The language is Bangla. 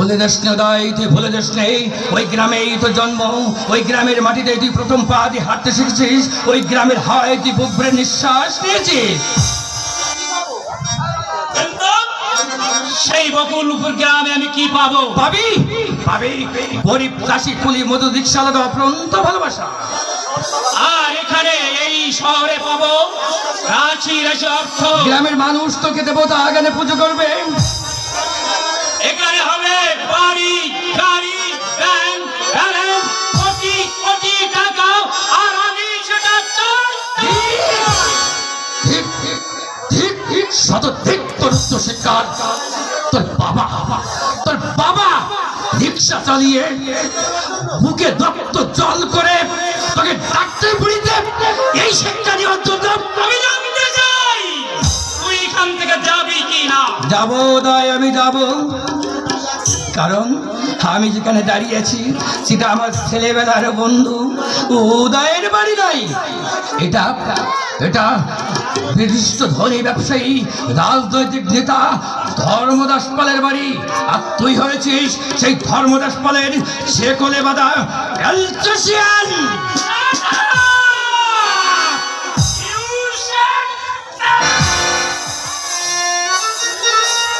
ভুলে দেশ নদাই তুই ভুলে দেশ নেই ওই গ্রামেই তো জন্ম ওই গ্রামের মাটিতে তুই প্রথম পা দিয়ে হাঁটতে শিখেছিস ওই গ্রামের হাওয়ায় তুই বুক ভরে নিঃশ্বাস নিয়েছিস। সেই বকুলপুর গ্রামে আমি কি পাবো? পাবি? পাবি গরিব চাষি কুলি মধু রিক্সালা অপ্রন্ত ভালোবাসা। আর এখানে এই শহরে পাবো রাঁচি রাশি অর্থ। গ্রামের মানুষ তোকে দেবতা আগানে পুজো করবে। শত ঠিক তোর উচ্চ তোর বাবা তোর বাবা রিক্সা চালিয়ে বুকে রক্ত জল করে তোকে ডাক্তার বুড়িতে এই শিক্ষা নিয়ে অন্তত আমি জানতে চাই। তুই এখান থেকে যাবি কি না? যাব দায় আমি যাব। কারণ আমি যেখানে দাঁড়িয়েছি, সেটা আমার ছেলেবেলার বন্ধু। উদয়ের বাড়ি নাই। এটা এটা বিশিষ্ট ধনী ব্যবসায়ী, রাজনৈতিক নেতা, ধর্মদাস পালের বাড়ি। আর তুই হয়েছিস সেই ধর্মদাস পালের সে কোলে বাদা